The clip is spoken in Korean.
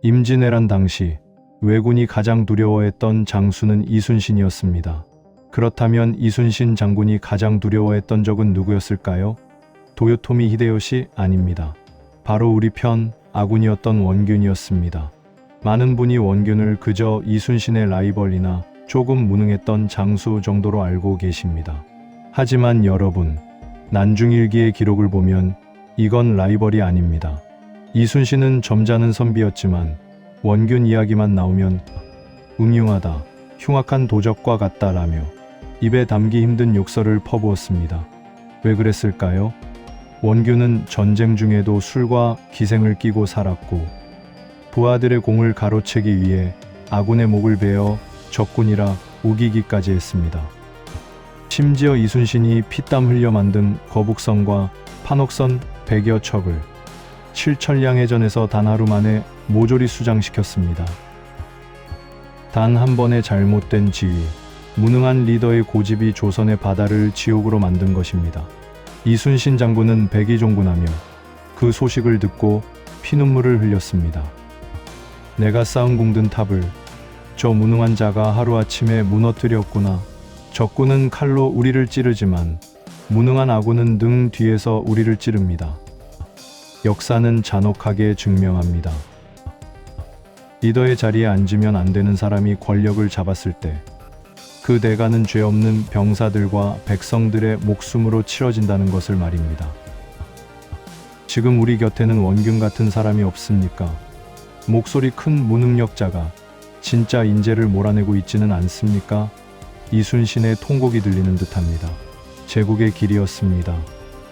임진왜란 당시 왜군이 가장 두려워했던 장수는 이순신이었습니다. 그렇다면 이순신 장군이 가장 두려워했던 적은 누구였을까요? 도요토미 히데요시 아닙니다. 바로 우리 편 아군이었던 원균이었습니다. 많은 분이 원균을 그저 이순신의 라이벌이나 조금 무능했던 장수 정도로 알고 계십니다. 하지만 여러분, 난중일기의 기록을 보면 이건 라이벌이 아닙니다. 이순신은 점잖은 선비였지만 원균 이야기만 나오면 음흉하다, 흉악한 도적과 같다라며 입에 담기 힘든 욕설을 퍼부었습니다. 왜 그랬을까요? 원균은 전쟁 중에도 술과 기생을 끼고 살았고 부하들의 공을 가로채기 위해 아군의 목을 베어 적군이라 우기기까지 했습니다. 심지어 이순신이 피땀 흘려 만든 거북선과 판옥선 100여 척을 칠천량해전에서 단 하루 만에 모조리 수장시켰습니다. 단 한 번의 잘못된 지휘, 무능한 리더의 고집이 조선의 바다를 지옥으로 만든 것입니다. 이순신 장군은 백의종군하며 그 소식을 듣고 피눈물을 흘렸습니다. 내가 쌓은 공든 탑을 저 무능한 자가 하루아침에 무너뜨렸구나. 적군은 칼로 우리를 찌르지만 무능한 아군은 등 뒤에서 우리를 찌릅니다. 역사는 잔혹하게 증명합니다. 리더의 자리에 앉으면 안 되는 사람이 권력을 잡았을 때 그 대가는 죄 없는 병사들과 백성들의 목숨으로 치러진다는 것을 말입니다. 지금 우리 곁에는 원균 같은 사람이 없습니까? 목소리 큰 무능력자가 진짜 인재를 몰아내고 있지는 않습니까? 이순신의 통곡이 들리는 듯합니다. 제국의 길이었습니다.